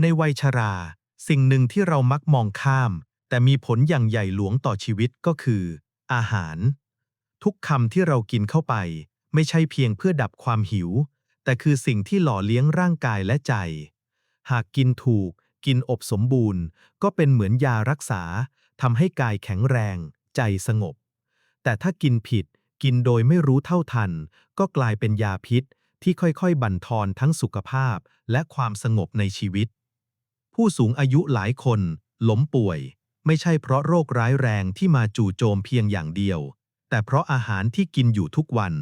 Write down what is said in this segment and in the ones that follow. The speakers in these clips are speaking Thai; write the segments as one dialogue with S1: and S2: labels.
S1: ในวัยชรา สิ่งหนึ่งที่เรามักมองข้าม แต่มีผลอย่างใหญ่หลวงต่อชีวิตก็คือ อาหาร ทุกคำที่เรากินเข้าไป ไม่ใช่เพียงเพื่อดับความหิว แต่คือสิ่งที่หล่อเลี้ยงร่างกายและใจ หากกินถูก กินอบสมบูรณ์ ก็เป็นเหมือนยารักษาทำให้กายแข็งแรง ใจสงบ แต่ถ้ากินผิด กินโดยไม่รู้เท่าทัน ก็กลายเป็นยาพิษที่ค่อยๆ บั่นทอนทั้งสุขภาพและความสงบในชีวิต ผู้สูงอายุหลายคนล้มป่วย ไม่ใช่เพราะโรคร้ายแรงที่มาจู่โจมเพียงอย่างเดียว แต่เพราะอาหารที่กินอยู่ทุกวัน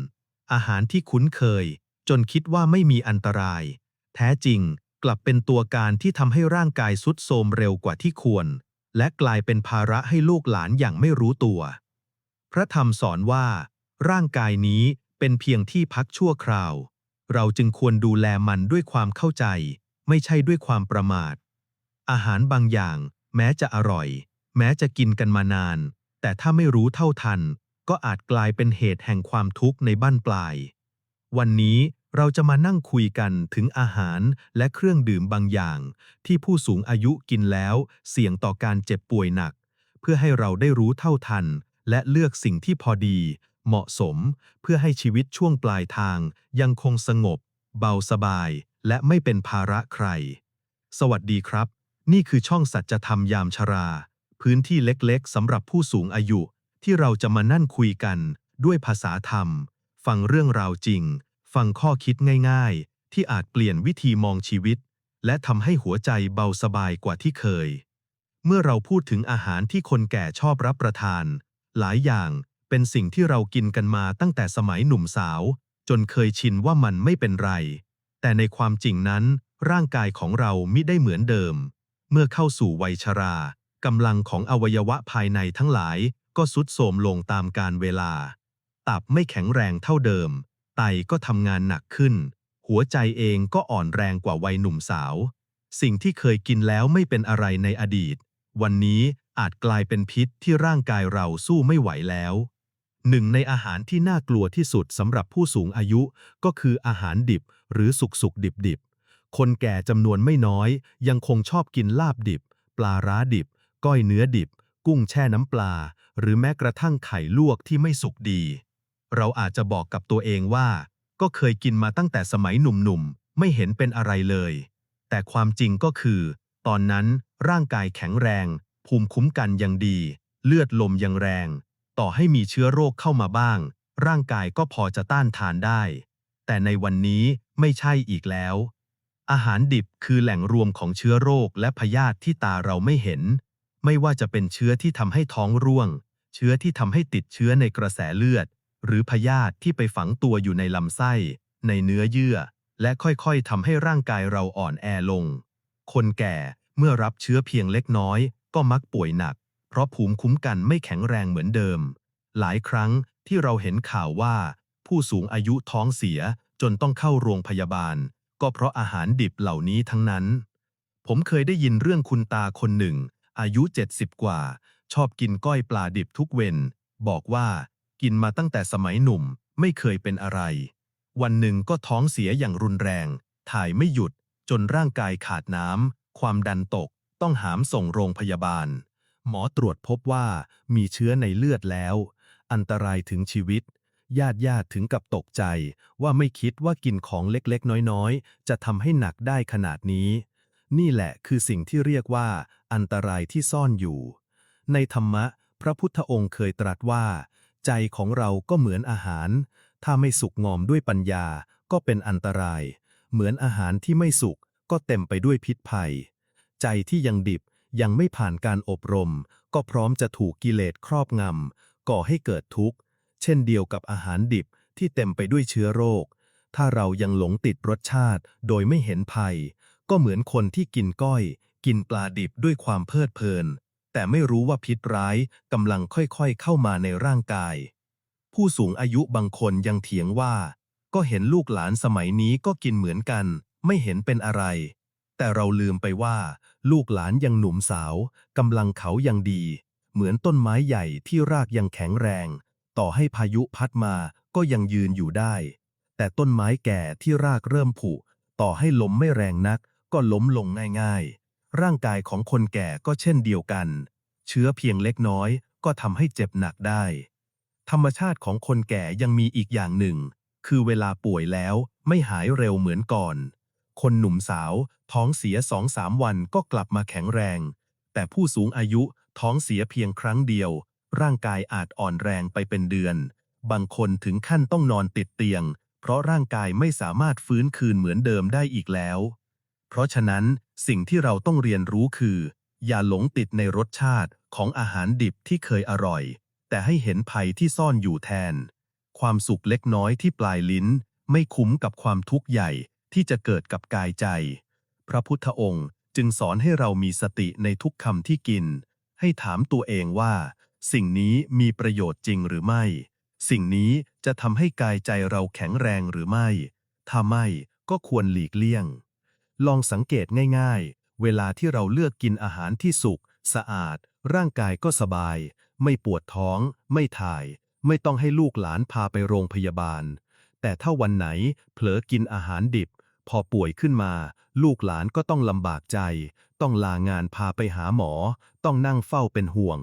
S1: อาหารที่คุ้นเคย จนคิดว่าไม่มีอันตราย แท้จริงกลับเป็นตัวการที่ทำให้ร่างกายสุดโทรมเร็วกว่าที่ควร และกลายเป็นภาระให้ลูกหลานอย่างไม่รู้ตัว พระธรรมสอนว่า ร่างกายนี้เป็นเพียงที่พักชั่วคราว เราจึงควรดูแลมันด้วยความเข้าใจ ไม่ใช่ด้วยความประมาท อาหารบางอย่าง แม้จะอร่อย แม้จะกินกันมานาน แต่ถ้าไม่รู้เท่าทัน ก็อาจกลายเป็นเหตุแห่งความทุกข์ในบ้านปลาย วันนี้เราจะมานั่งคุยกันถึงอาหารและเครื่องดื่มบางอย่าง ที่ผู้สูงอายุกินแล้ว เสี่ยงต่อการเจ็บป่วยหนัก เพื่อให้เราได้รู้เท่าทัน และเลือกสิ่งที่พอดี เหมาะสม เพื่อให้ชีวิตช่วงปลายทาง ยังคงสงบ เบาสบาย และไม่เป็นภาระใคร สวัสดีครับ นี่คือช่องสัจธรรมยามชรา พื้นที่เล็กๆสำหรับผู้สูงอายุ ที่เราจะมานั่นคุยกันด้วยภาษาธรรม ฟังเรื่องราวจริง ฟังข้อคิดง่ายๆ ที่อาจเปลี่ยนวิธีมองชีวิต และทำให้หัวใจเบาสบายกว่าที่เคย เมื่อเราพูดถึงอาหารที่คนแก่ชอบรับประทาน หลายอย่างเป็นสิ่งที่เรากินกันมาตั้งแต่สมัยหนุ่มสาว จนเคยชินว่ามันไม่เป็นไร แต่ในความจริงนั้น ร่างกายของเรามิได้เหมือนเดิม เมื่อเข้าสู่วัยชรากำลังของอวัยวะภายในทั้งหลายก็สุดโทรมลงตามกาลเวลา ตับไม่แข็งแรงเท่าเดิม ไตก็ทำงานหนักขึ้น หัวใจเองก็อ่อนแรงกว่าวัยหนุ่มสาว สิ่งที่เคยกินแล้วไม่เป็นอะไรในอดีต วันนี้อาจกลายเป็นพิษที่ร่างกายเราสู้ไม่ไหวแล้ว หนึ่งในอาหารที่น่ากลัวที่สุดสำหรับผู้สูงอายุก็คืออาหารดิบหรือสุกสุกดิบดิบๆ คนแก่จำนวนไม่น้อย ยังคงชอบกินลาบดิบ ปลาร้าดิบ ก้อยเนื้อดิบ กุ้งแช่น้ำปลา หรือแม้กระทั่งไข่ลวกที่ไม่สุกดี เราอาจจะบอกกับตัวเองว่า ก็เคยกินมาตั้งแต่สมัยหนุ่มๆ ไม่เห็นเป็นอะไรเลย แต่ความจริงก็คือ ตอนนั้นร่างกายแข็งแรง ภูมิคุ้มกันยังดี เลือดลมยังแรง ต่อให้มีเชื้อโรคเข้ามาบ้าง ร่างกายก็พอจะต้านทานได้ แต่ในวันนี้ไม่ใช่อีกแล้ว อาหารดิบคือแหล่งรวมของเชื้อโรคและพยาธิที่ตาเราไม่เห็น ไม่ว่าจะเป็นเชื้อที่ทำให้ท้องร่วง เชื้อที่ทำให้ติดเชื้อในกระแสเลือด หรือพยาธิที่ไปฝังตัวอยู่ในลำไส้ ในเนื้อเยื่อ และค่อยๆทำให้ร่างกายเราอ่อนแอลง คนแก่เมื่อรับเชื้อเพียงเล็กน้อย ก็มักป่วยหนัก เพราะภูมิคุ้มกันไม่แข็งแรงเหมือนเดิม หลายครั้งที่เราเห็นข่าวว่า ผู้สูงอายุท้องเสียจนต้องเข้าโรงพยาบาล ก็เพราะอาหารดิบเหล่านี้ทั้งนั้น ผมเคยได้ยินเรื่องคุณตาคนหนึ่ง อายุ 70 กว่า ชอบกินก้อยปลาดิบทุกเวนบอกว่ากินมาตั้งแต่สมัยหนุ่มไม่เคยเป็นอะไร วันหนึ่งก็ท้องเสียอย่างรุนแรง ถ่ายไม่หยุด จนร่างกายขาดน้ำความดันตก ต้องหามส่งโรงพยาบาล หมอตรวจพบว่ามีเชื้อในเลือดแล้ว อันตรายถึงชีวิต ญาติญาติถึงกับตกใจ ว่าไม่คิดว่ากินของเล็กๆ น้อยๆ จะทำให้หนักได้ขนาดนี้ นี่แหละคือสิ่งที่เรียกว่า อันตรายที่ซ่อนอยู่ ในธรรมะ พระพุทธองค์เคยตรัสว่า ใจของเราก็เหมือนอาหาร ถ้าไม่สุกงอมด้วยปัญญา ก็เป็นอันตราย เหมือนอาหารที่ไม่สุกก็เต็มไปด้วยพิษภัย ใจที่ยังดิบยังไม่ผ่านการอบรม ก็พร้อมจะถูกกิเลสครอบงำก่อให้เกิดทุกข์ เช่นเดียวกับอาหารดิบที่เต็มไปด้วยเชื้อโรค ถ้าเรายังหลงติดรสชาติโดยไม่เห็นภัย ก็เหมือนคนที่กินก้อย กินปลาดิบด้วยความเพลิดเพลิน แต่ไม่รู้ว่าพิษร้ายกำลังค่อยๆเข้ามาในร่างกาย ผู้สูงอายุบางคนยังเถียงว่า ก็เห็นลูกหลานสมัยนี้ก็กินเหมือนกัน ไม่เห็นเป็นอะไร แต่เราลืมไปว่า ลูกหลานยังหนุ่มสาวกำลังเขายังดี เหมือนต้นไม้ใหญ่ที่รากยังแข็งแรง ต่อให้พายุพัดมาก็ยังยืนอยู่ได้ แต่ต้นไม้แก่ที่รากเริ่มผุ ต่อให้ลมไม่แรงนัก
S2: ก็ล้มลงง่ายๆ ร่างกายของคนแก่ก็เช่นเดียวกัน เชื้อเพียงเล็กน้อยก็ทำให้เจ็บหนักได้ ธรรมชาติของคนแก่ยังมีอีกอย่างหนึ่ง คือเวลาป่วยแล้วไม่หายเร็วเหมือนก่อน คนหนุ่มสาวท้องเสียสองสามวันก็กลับมาแข็งแรง แต่ผู้สูงอายุท้องเสียเพียงครั้งเดียว ร่างกายอาจอ่อนแรงไปเป็นเดือน บางคนถึงขั้นต้องนอนติดเตียง เพราะร่างกายไม่สามารถฟื้นคืนเหมือนเดิมได้อีกแล้ว เพราะฉะนั้นสิ่งที่เราต้องเรียนรู้คือ อย่าหลงติดในรสชาติของอาหารดิบที่เคยอร่อย แต่ให้เห็นภัยที่ซ่อนอยู่แทน ความสุขเล็กน้อยที่ปลายลิ้น ไม่คุ้มกับความทุกข์ใหญ่ที่จะเกิดกับกายใจ พระพุทธองค์จึงสอนให้เรามีสติในทุกคำที่กิน ให้ถามตัวเองว่า สิ่งนี้มีประโยชน์จริงหรือไม่ สิ่งนี้จะทำให้กายใจเราแข็งแรงหรือไม่ ถ้าไม่ก็ควรหลีกเลี่ยง ลองสังเกตง่ายๆ เวลาที่เราเลือกกินอาหารที่สุก สะอาด ร่างกายก็สบาย ไม่ปวดท้อง ไม่ถ่าย ไม่ต้องให้ลูกหลานพาไปโรงพยาบาล แต่ถ้าวันไหนเผลอกินอาหารดิบ พอป่วยขึ้นมา ลูกหลานก็ต้องลำบากใจ ต้องลางานพาไปหาหมอ ต้องนั่งเฝ้าเป็นห่วง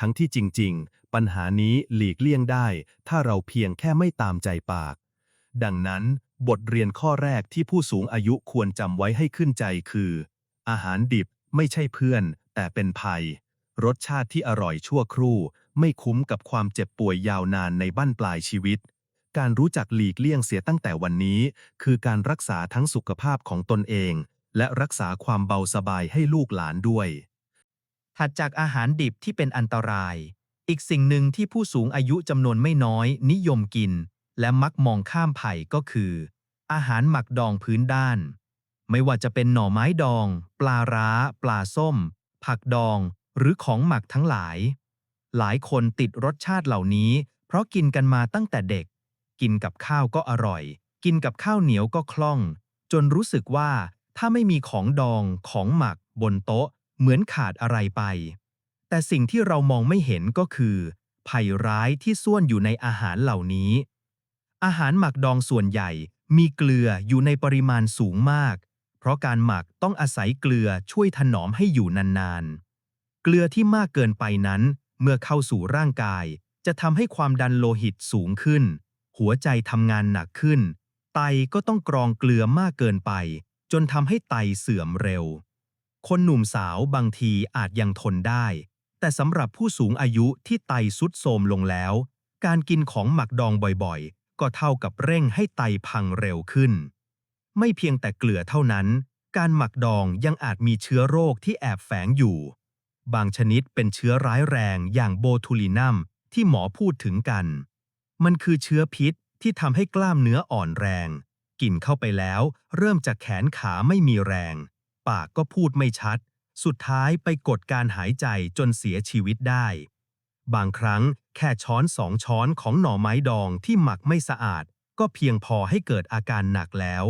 S2: ทั้งที่จริง ๆ ปัญหานี้หลีกเลี่ยงได้ ถ้าเราเพียงแค่ไม่ตามใจปาก ดังนั้น บทเรียนข้อแรกที่ผู้สูงอายุควรจำไว้ให้ขึ้นใจคือ อาหารดิบไม่ใช่เพื่อน แต่เป็นภัย รสชาติที่อร่อยชั่วครู่ ไม่คุ้มกับความเจ็บป่วยยาวนานในบั้นปลายชีวิต การรู้จักหลีกเลี่ยงเสียตั้งแต่วันนี้ คือการรักษาทั้งสุขภาพของตนเอง และรักษาความเบาสบายให้ลูกหลานด้วย
S1: ถัดจากอาหารดิบที่เป็นอันตราย อีกสิ่งหนึ่งที่ผู้สูงอายุจำนวนไม่น้อยนิยมกิน และมักมองข้ามไผ่ก็คือ อาหารหมักดองพื้นด้าน ไม่ว่าจะเป็นหน่อไม้ดอง ปลาร้า ปลาส้ม ผักดอง หรือของหมักทั้งหลาย หลายคนติดรสชาติเหล่านี้ เพราะกินกันมาตั้งแต่เด็ก กินกับข้าวก็อร่อย กินกับข้าวเหนียวก็คล่อง จนรู้สึกว่าถ้าไม่มีของดองของหมักบนโต๊ะ เหมือนขาดอะไรไป แต่สิ่งที่เรามองไม่เห็นก็คือ ภัยร้ายที่ซ่อนอยู่ในอาหารเหล่านี้ อาหารหมักดองส่วนใหญ่มีเกลืออยู่ในปริมาณสูงมาก เพราะการหมักต้องอาศัยเกลือช่วยถนอมให้อยู่นานๆ เกลือที่มากเกินไปนั้น เมื่อเข้าสู่ร่างกาย จะทำให้ความดันโลหิตสูงขึ้น หัวใจทำงานหนักขึ้น ไตก็ต้องกรองเกลือมากเกินไป จนทำให้ไตเสื่อมเร็ว คนหนุ่มสาวบางทีอาจยังทนได้ แต่สำหรับผู้สูงอายุที่ไตสุดโทรมลงแล้ว การกินของหมักดองบ่อยๆ ก็เท่ากับเร่งให้ไตพังเร็วขึ้น ไม่เพียงแต่เกลือเท่านั้น การหมักดองยังอาจมีเชื้อโรคที่แอบแฝงอยู่ บางชนิดเป็นเชื้อร้ายแรงอย่างโบทูลินัมที่หมอพูดถึงกัน มันคือเชื้อพิษที่ทำให้กล้ามเนื้ออ่อนแรง กินเข้าไปแล้ว เริ่มจากแขนขาไม่มีแรง ปากก็พูดไม่ชัด สุดท้ายไปกดการหายใจจนเสียชีวิตได้ บางครั้งแค่ช้อนสองช้อนของหน่อไม้ดองที่หมักไม่สะอาด ก็เพียงพอให้เกิดอาการหนักแล้ว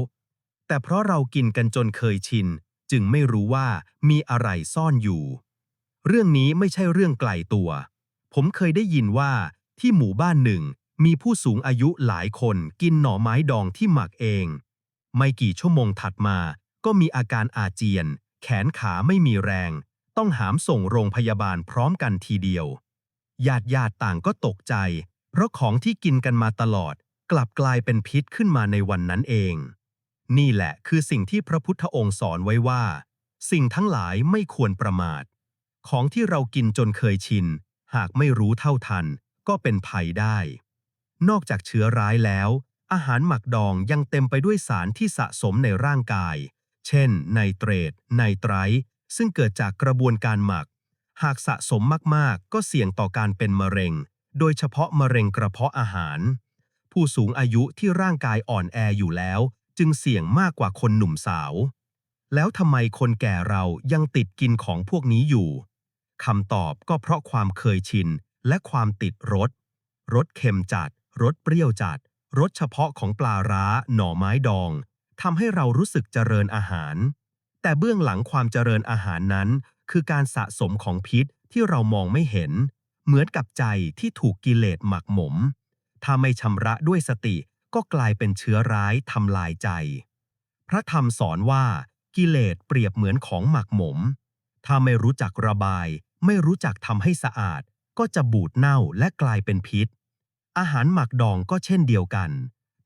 S1: แต่เพราะเรากินกันจนเคยชิน จึงไม่รู้ว่ามีอะไรซ่อนอยู่ เรื่องนี้ไม่ใช่เรื่องไกลตัว ผมเคยได้ยินว่าที่หมู่บ้านหนึ่งมีผู้สูงอายุหลายคนกินหน่อไม้ดองที่หมักเอง ไม่กี่ชั่วโมงถัดมา ก็มีอาการอาเจียน แขนขาไม่มีแรง ต้องหามส่งโรงพยาบาลพร้อมกันทีเดียว ญาติญาติต่างก็ตกใจ เพราะของที่กินกันมาตลอด กลับกลายเป็นพิษขึ้นมาในวันนั้นเอง นี่แหละคือสิ่งที่พระพุทธองค์สอนไว้ว่า สิ่งทั้งหลายไม่ควรประมาท ของที่เรากินจนเคยชิน หากไม่รู้เท่าทัน ก็เป็นภัยได้ นอกจากเชื้อร้ายแล้วอาหารหมักดองยังเต็มไปด้วยสารที่สะสมในร่างกาย เช่น ไนเตรต ไนไตรท์ซึ่งเกิดจากกระบวนการหมัก หากสะสมมากๆ ก็เสี่ยงต่อการเป็นมะเร็ง โดยเฉพาะมะเร็งกระเพาะอาหาร ผู้สูงอายุที่ร่างกายอ่อนแออยู่แล้ว จึงเสี่ยงมากกว่าคนหนุ่มสาว แล้วทำไมคนแก่เรายังติดกินของพวกนี้อยู่คำตอบก็เพราะความเคยชิน และความติดรส รสเค็มจัด รสเปรี้ยวจัด รสเฉพาะของปลาร้า หน่อไม้ดอง ทำให้เรารู้สึกเจริญอาหาร แต่เบื้องหลังความเจริญอาหารนั้น คือการสะสมของพิษที่เรามองไม่เห็น เหมือนกับใจที่ถูกกิเลสหมักหมม ถ้าไม่ชำระด้วยสติก็กลายเป็นเชื้อร้ายทำลายใจ พระธรรมสอนว่า
S2: กิเลสเปรียบเหมือนของหมักหมม ถ้าไม่รู้จักระบาย ไม่รู้จักทำให้สะอาด ก็จะบูดเน่าและกลายเป็นพิษ อาหารหมักดองก็เช่นเดียวกัน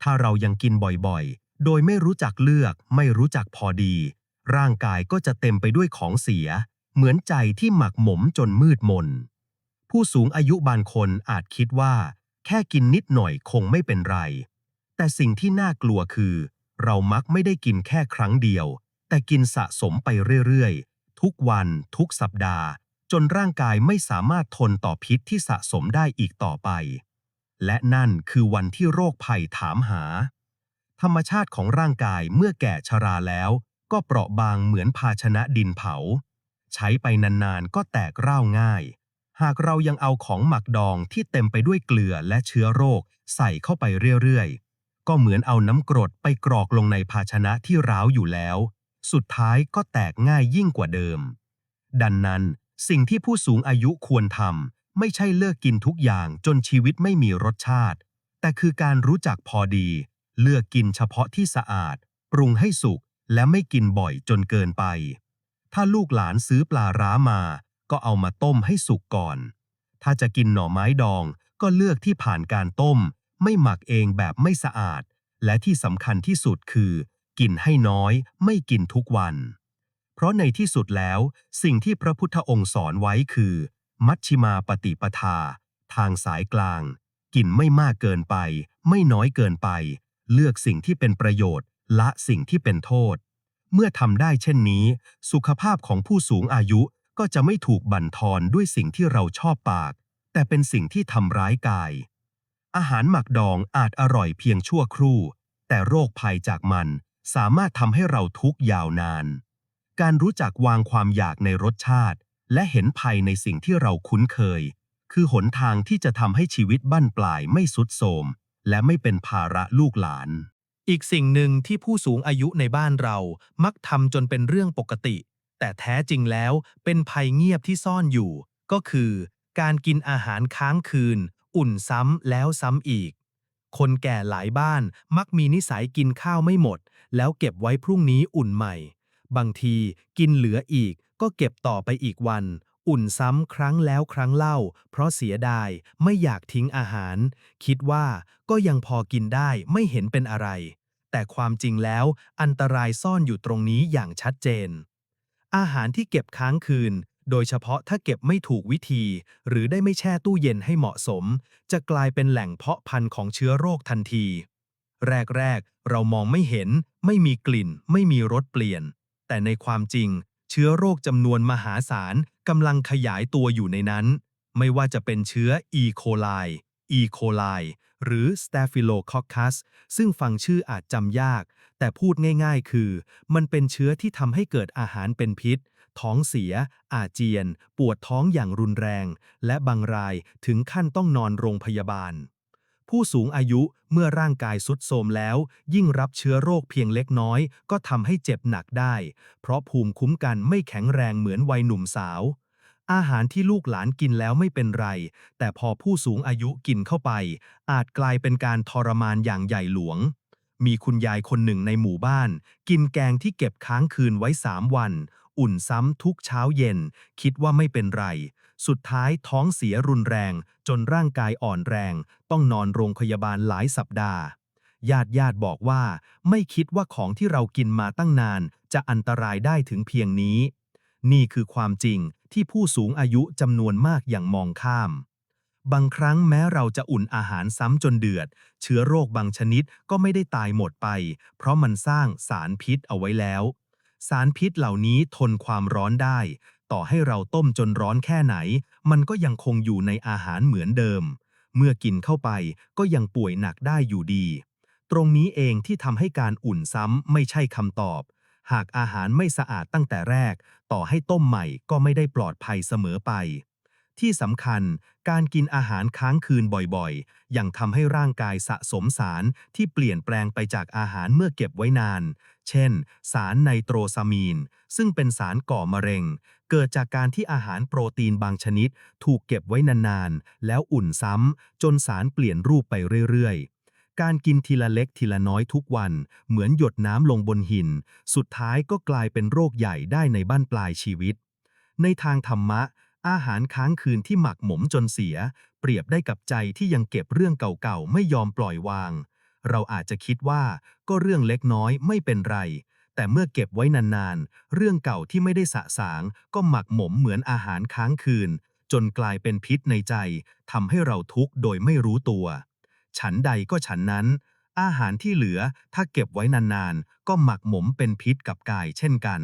S2: ถ้าเรายังกินบ่อย โดยไม่รู้จักเลือกไม่รู้จักพอดี ร่างกายก็จะเต็มไปด้วยของเสีย เหมือนใจที่หมักหมมจนมืดมน ผู้สูงอายุบางคนอาจคิดว่า แค่กินนิดหน่อยคงไม่เป็นไร แต่สิ่งที่น่ากลัวคือ เรามักไม่ได้กินแค่ครั้งเดียว แต่กินสะสมไปเรื่อยๆ ทุกวันทุกสัปดาห์ จนร่างกายไม่สามารถทนต่อพิษที่สะสมได้อีกต่อไป และนั่นคือวันที่โรคภัยถามหา ธรรมชาติของร่างกายเมื่อแก่ชราแล้ว ก็เปราะบางเหมือนภาชนะดินเผา ใช้ไปนานๆก็แตกเร่าง่าย หากเรายังเอาของหมักดองที่เต็มไปด้วยเกลือและเชื้อโรคใส่เข้าไปเรื่อยๆ ก็เหมือนเอาน้ำกรดไปกรอกลงในภาชนะที่ร้าวอยู่แล้ว สุดท้ายก็แตกง่ายยิ่งกว่าเดิม ดังนั้นสิ่งที่ผู้สูงอายุควรทำไม่ใช่เลิกกินทุกอย่างจนชีวิตไม่มีรสชาติ แต่คือการรู้จักพอดี เลือกกินเฉพาะที่สะอาด ปรุงให้สุกและไม่กินบ่อยจนเกินไป ถ้าลูกหลานซื้อปลาร้ามา ก็เอามาต้มให้สุกก่อน ถ้าจะกินหน่อไม้ดองก็เลือกที่ผ่านการต้ม ไม่หมักเองแบบไม่สะอาด และที่สำคัญที่สุดคือ กินให้น้อย ไม่กินทุกวัน เพราะในที่สุดแล้ว สิ่งที่พระพุทธองค์สอนไว้คือ มัชชิมาปฏิปทา ทางสายกลาง กินไม่มากเกินไป ไม่น้อยเกินไป เลือกสิ่งที่เป็นประโยชน์ ละสิ่งที่เป็นโทษ เมื่อทำได้เช่นนี้ สุขภาพของผู้สูงอายุก็จะไม่ถูกบั่นทอนด้วยสิ่งที่เราชอบปาก แต่เป็นสิ่งที่ทำร้ายกาย อาหารหมักดองอาจอร่อยเพียงชั่วครู่ แต่โรคภัยจากมันสามารถทำให้เราทุกข์ยาวนาน การรู้จักวางความอยากในรสชาติ และเห็นภัยในสิ่งที่เราคุ้นเคย คือหนทางที่จะทำให้ชีวิตบั้นปลายไม่สุดโทม และไม่เป็นภาระลูกหลาน
S1: อีกสิ่งหนึ่งที่ผู้สูงอายุในบ้านเรามักทำจนเป็นเรื่องปกติ แต่แท้จริงแล้วเป็นภัยเงียบที่ซ่อนอยู่ ก็คือ การกินอาหารค้างคืน อุ่นซ้ำแล้วซ้ำอีก คนแก่หลายบ้านมักมีนิสัยกินข้าวไม่หมด แล้วเก็บไว้พรุ่งนี้อุ่นใหม่ บางทีกินเหลืออีกก็เก็บต่อไปอีกวัน อุ่นซ้ำครั้งแล้วครั้งเล่า เพราะเสียดายไม่อยากทิ้งอาหาร คิดว่าก็ยังพอกินได้ไม่เห็นเป็นอะไร แต่ความจริงแล้วอันตรายซ่อนอยู่ตรงนี้อย่างชัดเจน อาหารที่เก็บค้างคืน โดยเฉพาะถ้าเก็บไม่ถูกวิธี หรือได้ไม่แช่ตู้เย็นให้เหมาะสม จะกลายเป็นแหล่งเพาะพันธุ์ของเชื้อโรคทันที แรกๆเรามองไม่เห็น ไม่มีกลิ่น ไม่มีรสเปลี่ยน แต่ในความจริง เชื้อโรคจำนวนมหาศาลกำลังขยายตัวอยู่ในนั้น ไม่ว่าจะเป็นเชื้อ E. coli E. coli หรือ Staphylococcus ซึ่งฟังชื่ออาจจำยาก แต่พูดง่ายๆ คือ มันเป็นเชื้อที่ทำให้เกิดอาหารเป็นพิษ ท้องเสีย อาเจียน ปวดท้องอย่างรุนแรง และบางรายถึงขั้นต้องนอนโรงพยาบาล ผู้สูงอายุเมื่อร่างกายสุดโทรมแล้ว ยิ่งรับเชื้อโรคเพียงเล็กน้อย ก็ทำให้เจ็บหนักได้ เพราะภูมิคุ้มกันไม่แข็งแรงเหมือนวัยหนุ่มสาว อาหารที่ลูกหลานกินแล้วไม่เป็นไร แต่พอผู้สูงอายุกินเข้าไป อาจกลายเป็นการทรมานอย่างใหญ่หลวง มีคุณยายคนหนึ่งในหมู่บ้าน กินแกงที่เก็บค้างคืนไว้สามวัน อุ่นซ้ำทุกเช้าเย็น คิดว่าไม่เป็นไร สุดท้ายท้องเสียรุนแรง จนร่างกายอ่อนแรง ต้องนอนโรงพยาบาลหลายสัปดาห์ ญาติญาติบอกว่า ไม่คิดว่าของที่เรากินมาตั้งนาน จะอันตรายได้ถึงเพียงนี้ นี่คือความจริงที่ผู้สูงอายุจำนวนมากอย่างมองข้าม บางครั้งแม้เราจะอุ่นอาหารซ้ำจนเดือด เชื้อโรคบางชนิดก็ไม่ได้ตายหมดไป เพราะมันสร้างสารพิษเอาไว้แล้ว สารพิษเหล่านี้ทนความร้อนได้ ต่อให้เราต้มจนร้อนแค่ไหน มันก็ยังคงอยู่ในอาหารเหมือนเดิม เมื่อกินเข้าไปก็ยังป่วยหนักได้อยู่ดี ตรงนี้เองที่ทำให้การอุ่นซ้ำไม่ใช่คำตอบ หากอาหารไม่สะอาดตั้งแต่แรก ต่อให้ต้มใหม่ก็ไม่ได้ปลอดภัยเสมอไป ที่สำคัญ การกินอาหารค้างคืนบ่อยๆ ยังทำให้ร่างกายสะสมสารที่เปลี่ยนแปลงไปจากอาหารเมื่อเก็บไว้นาน เช่น สารไนโตรซามีน ซึ่งเป็นสารก่อมะเร็ง เกิดจากการที่อาหารโปรตีนบางชนิด ถูกเก็บไว้นานๆ แล้วอุ่นซ้ำจนสารเปลี่ยนรูปไปเรื่อยๆ
S2: การกินทีละเล็กทีละน้อยทุกวัน เหมือนหยดน้ำลงบนหิน สุดท้ายก็กลายเป็นโรคใหญ่ได้ในบ้านปลายชีวิต ในทางธรรมะ อาหารค้างคืนที่หมักหมมจนเสีย เปรียบได้กับใจที่ยังเก็บเรื่องเก่าๆ ไม่ยอมปล่อยวาง เราอาจจะคิดว่าก็เรื่องเล็กน้อยไม่เป็นไร แต่เมื่อเก็บไว้นานๆ เรื่องเก่าที่ไม่ได้สะสาง ก็หมักหมมเหมือนอาหารค้างคืน จนกลายเป็นพิษในใจทำให้เราทุกข์โดยไม่รู้ตัว ฉันใดก็ฉันนั้น อาหารที่เหลือถ้าเก็บไว้นานๆ ก็หมักหมมเป็นพิษกับกายเช่นกัน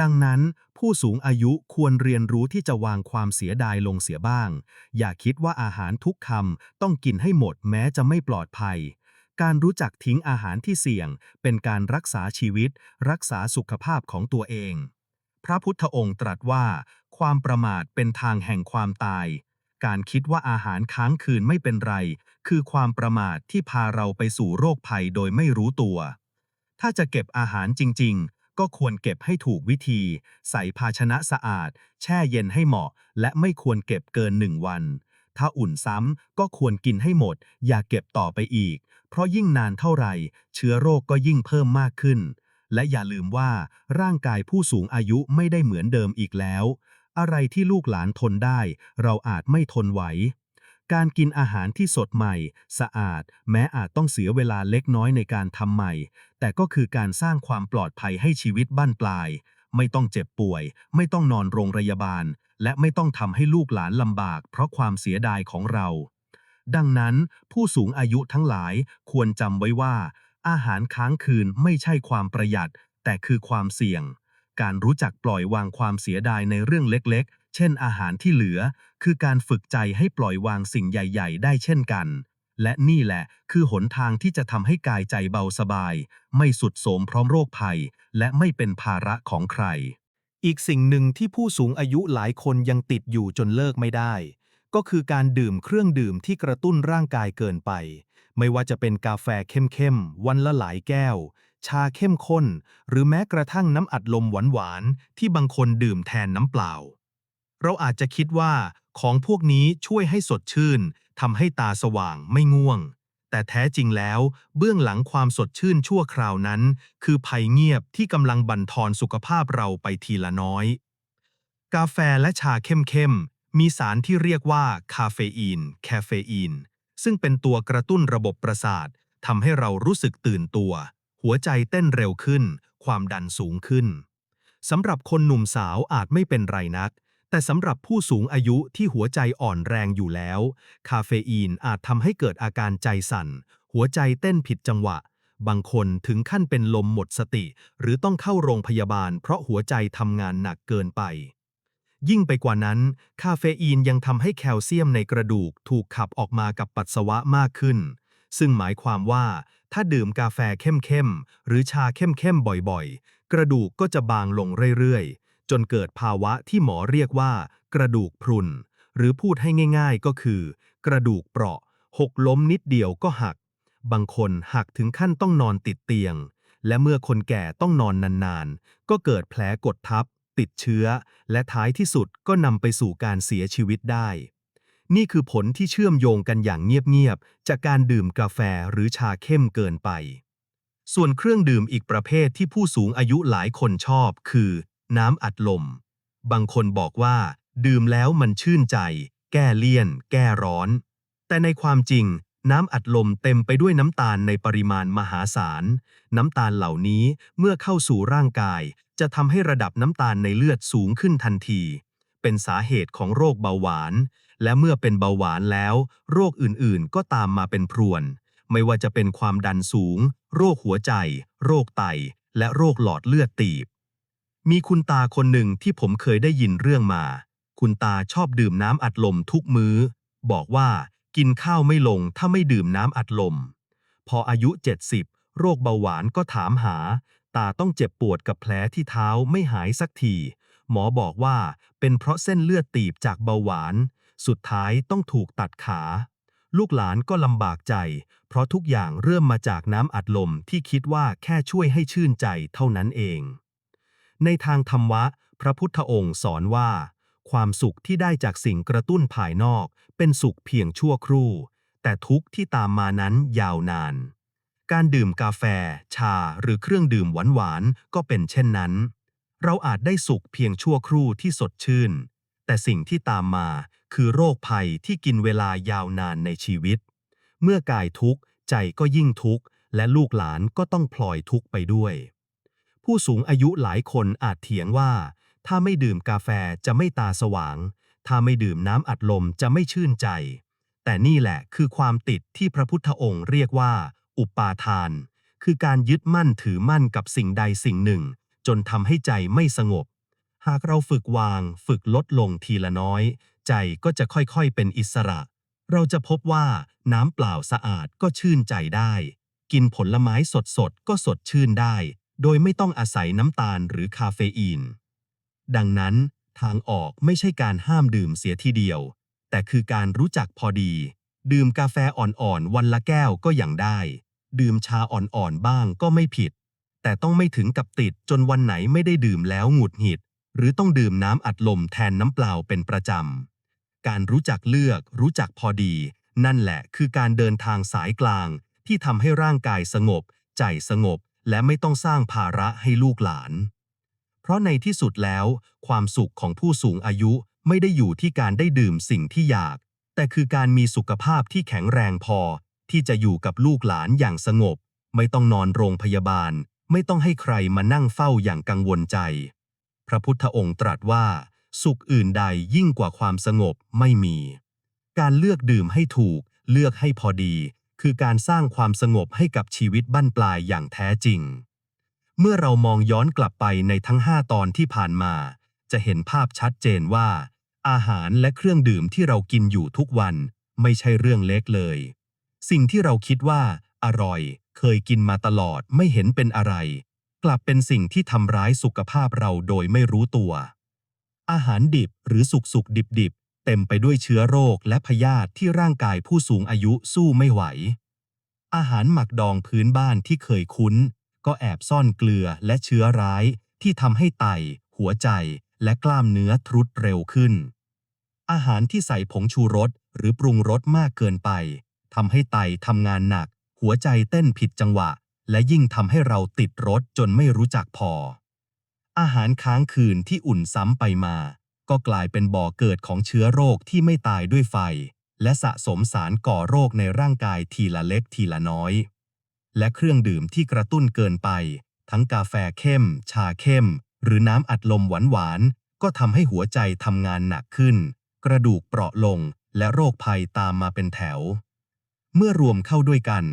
S2: ดังนั้นผู้สูงอายุควรเรียนรู้ที่จะวางความเสียดายลงเสียบ้าง อย่าคิดว่าอาหารทุกคำต้องกินให้หมดแม้จะไม่ปลอดภัย การรู้จักทิ้งอาหารที่เสี่ยง เป็นการรักษาชีวิต รักษาสุขภาพของตัวเอง พระพุทธองค์ตรัสว่า ความประมาทเป็นทางแห่งความตาย การคิดว่าอาหารค้างคืนไม่เป็นไร คือความประมาทที่พาเราไปสู่โรคภัยโดยไม่รู้ตัว ถ้าจะเก็บอาหารจริง ๆ ก็ควรเก็บให้ถูกวิธี ใส่ภาชนะสะอาด แช่เย็นให้เหมาะ และไม่ควรเก็บเกินหนึ่งวัน ถ้าอุ่นซ้ำก็ควรกินให้หมด อย่าเก็บต่อไปอีก เพราะยิ่งนานเท่าไหร่ เชื้อโรคก็ยิ่งเพิ่มมากขึ้น และอย่าลืมว่าร่างกายผู้สูงอายุไม่ได้เหมือนเดิมอีกแล้ว อะไรที่ลูกหลานทนได้ เราอาจไม่ทนไหว การกินอาหารที่สดใหม่ สะอาด แม้อาจต้องเสียเวลาเล็กน้อยในการทำใหม่ แต่ก็คือการสร้างความปลอดภัยให้ชีวิตบ้านปลาย ไม่ต้องเจ็บป่วย ไม่ต้องนอนโรงพยาบาล และไม่ต้องทำให้ลูกหลานลำบาก เพราะความเสียดายของเรา ดังนั้น ผู้สูงอายุทั้งหลายควรจำไว้ว่า อาหารค้างคืนไม่ใช่ความประหยัด แต่คือความเสี่ยง การรู้จักปล่อยวางความเสียดายในเรื่องเล็กๆ เช่นอาหารที่เหลือ คือการฝึกใจให้ปล่อยวางสิ่งใหญ่ ๆ ได้เช่นกัน และนี่แหละคือหนทางที่จะทำให้กายใจเบาสบาย ไม่สุดโสมพร้อมโรคภัย และไม่เป็นภาระของใคร
S1: อีกสิ่งหนึ่งที่ผู้สูงอายุหลายคนยังติดอยู่จนเลิกไม่ได้ ก็คือการดื่มเครื่องดื่มที่กระตุ้นร่างกายเกินไป ไม่ว่าจะเป็นกาแฟเข้มๆวันละหลายแก้ว ชาเข้มข้น หรือแม้กระทั่งน้ำอัดลมหวานๆที่บางคนดื่มแทนน้ำเปล่า เราอาจจะคิดว่าของพวกนี้ช่วยให้สดชื่นทำให้ตาสว่างไม่ง่วง แต่แท้จริงแล้ว เบื้องหลังความสดชื่นชั่วคราวนั้น คือภัยเงียบที่กำลังบั่นทอนสุขภาพเราไปทีละน้อย กาแฟและชาเข้มๆ มีสารที่เรียกว่าคาเฟอีน แคเฟอีน ซึ่งเป็นตัวกระตุ้นระบบประสาททำให้เรารู้สึกตื่นตัว หัวใจเต้นเร็วขึ้น ความดันสูงขึ้นสำหรับคนหนุ่มสาวอาจไม่เป็นไรนัก แต่สำหรับผู้สูงอายุที่หัวใจอ่อนแรงอยู่แล้ว คาเฟอีนอาจทำให้เกิดอาการใจสั่น หัวใจเต้นผิดจังหวะ บางคนถึงขั้นเป็นลมหมดสติ หรือต้องเข้าโรงพยาบาล เพราะหัวใจทำงานหนักเกินไป ยิ่งไปกว่านั้น คาเฟอีนยังทำให้แคลเซียมในกระดูกถูกขับออกมากับปัสสาวะมากขึ้น ซึ่งหมายความว่า ถ้าดื่มกาแฟเข้มๆหรือชาเข้มๆบ่อยๆ กระดูกก็จะบางลงเรื่อยๆ จนเกิดภาวะที่หมอเรียกว่า กระดูกพรุน หรือพูดให้ง่าย ๆ ก็คือ กระดูกเปราะ หกล้มนิดเดียวก็หัก บางคนหักถึงขั้นต้องนอนติดเตียง และเมื่อคนแก่ต้องนอนนานๆ ก็เกิดแผลกดทับ ติดเชื้อ และท้ายที่สุดก็นำไปสู่การเสียชีวิตได้ นี่คือผลที่เชื่อมโยงกันอย่างเงียบๆ จากการดื่มกาแฟหรือชาเข้มเกินไปส่วนเครื่องดื่มอีกประเภทที่ผู้สูงอายุหลายคนชอบคือ น้ำอัดลม บางคนบอกว่า ดื่มแล้วมันชื่นใจ แก้เลี่ยน แก้ร้อน แต่ในความจริง น้ำอัดลมเต็มไปด้วยน้ำตาลในปริมาณมหาศาล น้ำตาลเหล่านี้เมื่อเข้าสู่ร่างกาย จะทำให้ระดับน้ำตาลในเลือดสูงขึ้นทันที เป็นสาเหตุของโรคเบาหวาน และเมื่อเป็นเบาหวานแล้ว โรคอื่นๆ ก็ตามมาเป็นพรวน ไม่ว่าจะเป็นความดันสูง โรคหัวใจ โรคไต และโรคหลอดเลือดตีบ มีคุณตาคนหนึ่งที่ผมเคยได้ยินเรื่องมา คุณตาชอบดื่มน้ำอัดลมทุกมื้อ บอกว่ากินข้าวไม่ลงถ้าไม่ดื่มน้ำอัดลม พออายุ 70 โรคเบาหวานก็ถามหา ตาต้องเจ็บปวดกับแผลที่เท้าไม่หายสักที หมอบอกว่าเป็นเพราะเส้นเลือดตีบจากเบาหวาน สุดท้ายต้องถูกตัดขา ลูกหลานก็ลำบากใจ เพราะทุกอย่างเริ่มมาจากน้ำอัดลมที่คิดว่าแค่ช่วยให้ชื่นใจเท่านั้นเอง ในทางธรรมะ พระพุทธองค์สอนว่า ความสุขที่ได้จากสิ่งกระตุ้นภายนอกเป็นสุขเพียงชั่วครู่
S2: แต่ทุกข์ที่ตามมานั้นยาวนาน การดื่มกาแฟ ชาหรือเครื่องดื่มหวานๆก็เป็นเช่นนั้น เราอาจได้สุขเพียงชั่วครู่ที่สดชื่น แต่สิ่งที่ตามมาคือโรคภัยที่กินเวลายาวนานในชีวิต เมื่อกายทุกข์ใจก็ยิ่งทุกข์และลูกหลานก็ต้องพลอยทุกข์ไปด้วย ผู้สูงอายุหลายคนอาจเถียงว่า ถ้าไม่ดื่มกาแฟจะไม่ตาสว่าง ถ้าไม่ดื่มน้ำอัดลมจะไม่ชื่นใจ แต่นี่แหละคือความติดที่พระพุทธองค์เรียกว่า อุปาทาน คือการยึดมั่นถือมั่นกับสิ่งใดสิ่งหนึ่ง จนทำให้ใจไม่สงบ หากเราฝึกวาง ฝึกลดลงทีละน้อย ใจก็จะค่อยๆเป็นอิสระ เราจะพบว่าน้ำเปล่าสะอาดก็ชื่นใจได้ กินผลไม้สดๆก็สดชื่นได้ โดยไม่ต้องอาศัยน้ำตาลหรือคาเฟอีน ดังนั้นทางออกไม่ใช่การห้ามดื่มเสียทีเดียว แต่คือการรู้จักพอดี ดื่มกาแฟอ่อนๆ วันละแก้วก็อย่างได้ ดื่มชาอ่อนๆ บ้างก็ไม่ผิด แต่ต้องไม่ถึงกับติดจนวันไหนไม่ได้ดื่มแล้วหงุดหงิด หรือต้องดื่มน้ำอัดลมแทนน้ำเปล่าเป็นประจำ การรู้จักเลือก รู้จักพอดี นั่นแหละคือการเดินทางสายกลางที่ทำให้ร่างกายสงบ ใจสงบ และไม่ต้องสร้างภาระให้ลูกหลาน เพราะในที่สุดแล้ว ความสุขของผู้สูงอายุไม่ได้อยู่ที่การได้ดื่มสิ่งที่อยาก แต่คือการมีสุขภาพที่แข็งแรงพอ ที่จะอยู่กับลูกหลานอย่างสงบ ไม่ต้องนอนโรงพยาบาล ไม่ต้องให้ใครมานั่งเฝ้าอย่างกังวลใจ พระพุทธองค์ตรัสว่า สุขอื่นใดยิ่งกว่าความสงบไม่มี การเลือกดื่มให้ถูก เลือกให้พอดี คือการสร้างความสงบให้กับชีวิตบั้นปลายอย่างแท้จริง เมื่อเรามองย้อนกลับไปในทั้ง 5 ตอนที่ผ่านมา จะเห็นภาพชัดเจนว่า อาหารและเครื่องดื่มที่เรากินอยู่ทุกวันไม่ใช่เรื่องเล็กเลย สิ่งที่เราคิดว่า อร่อย เคยกินมาตลอดไม่เห็นเป็นอะไร กลับเป็นสิ่งที่ทำร้ายสุขภาพเราโดยไม่รู้ตัว อาหารดิบหรือสุกสุกดิบดิบๆ ต็มไปด้วยเชื้อโรคและพยาธิที่ร่างกายผู้สูงอายุสู้ไม่ไหว อาหารหมักดองพื้นบ้านที่เคยคุ้น ก็แอบซ่อนเกลือและเชื้อร้ายที่ทำให้ไต หัวใจ และกล้ามเนื้อทรุดเร็วขึ้น อาหารที่ใส่ผงชูรสหรือปรุงรสมากเกินไปทำให้ไตทำงานหนัก หัวใจเต้นผิดจังหวะ และยิ่งทำให้เราติดรสจนไม่รู้จักพอ อาหารค้างคืนที่อุ่นซ้ำไปมา ก็กลายเป็นบ่อเกิดของเชื้อโรคที่ไม่ตายด้วยไฟ และสะสมสารก่อโรคในร่างกายทีละเล็กทีละน้อย และเครื่องดื่มที่กระตุ้นเกินไป ทั้งกาแฟเข้ม ชาเข้ม หรือน้ำอัดลมหวานๆ ก็ทำให้หัวใจทำงานหนักขึ้น กระดูกเปราะลงและโรคภัยตามมาเป็นแถว เมื่อรวมเข้าด้วยกัน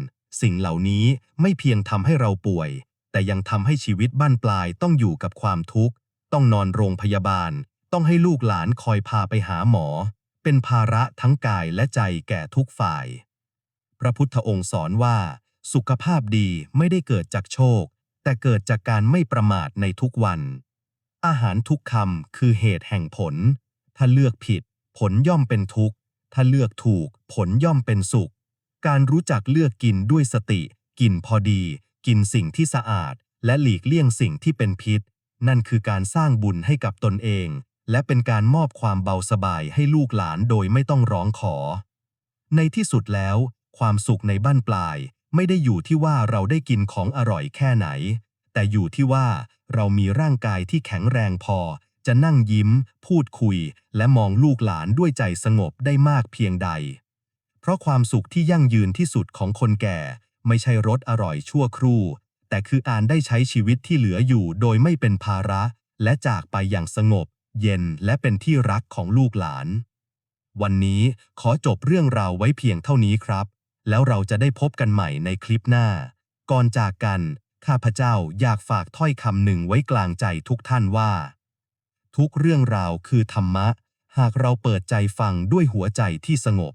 S2: สิ่งเหล่านี้ไม่เพียงทำให้เราป่วย แต่ยังทำให้ชีวิตบ้านปลายต้องอยู่กับความทุกข์ ต้องนอนโรงพยาบาล ต้องให้ลูกหลานคอยพาไปหาหมอ เป็นภาระทั้งกายและใจแก่ทุกฝ่าย พระพุทธองค์สอนว่า สุขภาพดีไม่ได้เกิดจากโชค แต่เกิดจากการไม่ประมาทในทุกวัน อาหารทุกคำคือเหตุแห่งผล ถ้าเลือกผิด ผลย่อมเป็นทุกข์ ถ้าเลือกถูก ผลย่อมเป็นสุข การรู้จักเลือกกินด้วยสติ กินพอดี กินสิ่งที่สะอาด และหลีกเลี่ยงสิ่งที่เป็นพิษ นั่นคือการสร้างบุญให้กับตนเอง และเป็นการมอบความเบาสบายให้ลูกหลานโดยไม่ต้องร้องขอ ในที่สุดแล้ว ความสุขในบ้านปลายไม่ได้อยู่ที่ว่าเราได้กินของอร่อยแค่ไหน แต่อยู่ที่ว่าเรามีร่างกายที่แข็งแรงพอ จะนั่งยิ้ม พูดคุย และมองลูกหลานด้วยใจสงบได้มากเพียงใด เพราะความสุขที่ยั่งยืนที่สุดของคนแก่ ไม่ใช่รสอร่อยชั่วครู่ แต่คือการได้ใช้ชีวิตที่เหลืออยู่โดยไม่เป็นภาระ และจากไปอย่างสงบ เย็นและเป็นที่รักของลูกหลาน วันนี้ขอจบเรื่องราวไว้เพียงเท่านี้ครับ แล้วเราจะได้พบกันใหม่ในคลิปหน้า ก่อนจากกัน ข้าพเจ้าอยากฝากถ้อยคำหนึ่งไว้กลางใจทุกท่านว่า ทุกเรื่องราวคือธรรมะ หากเราเปิดใจฟังด้วยหัวใจที่สงบ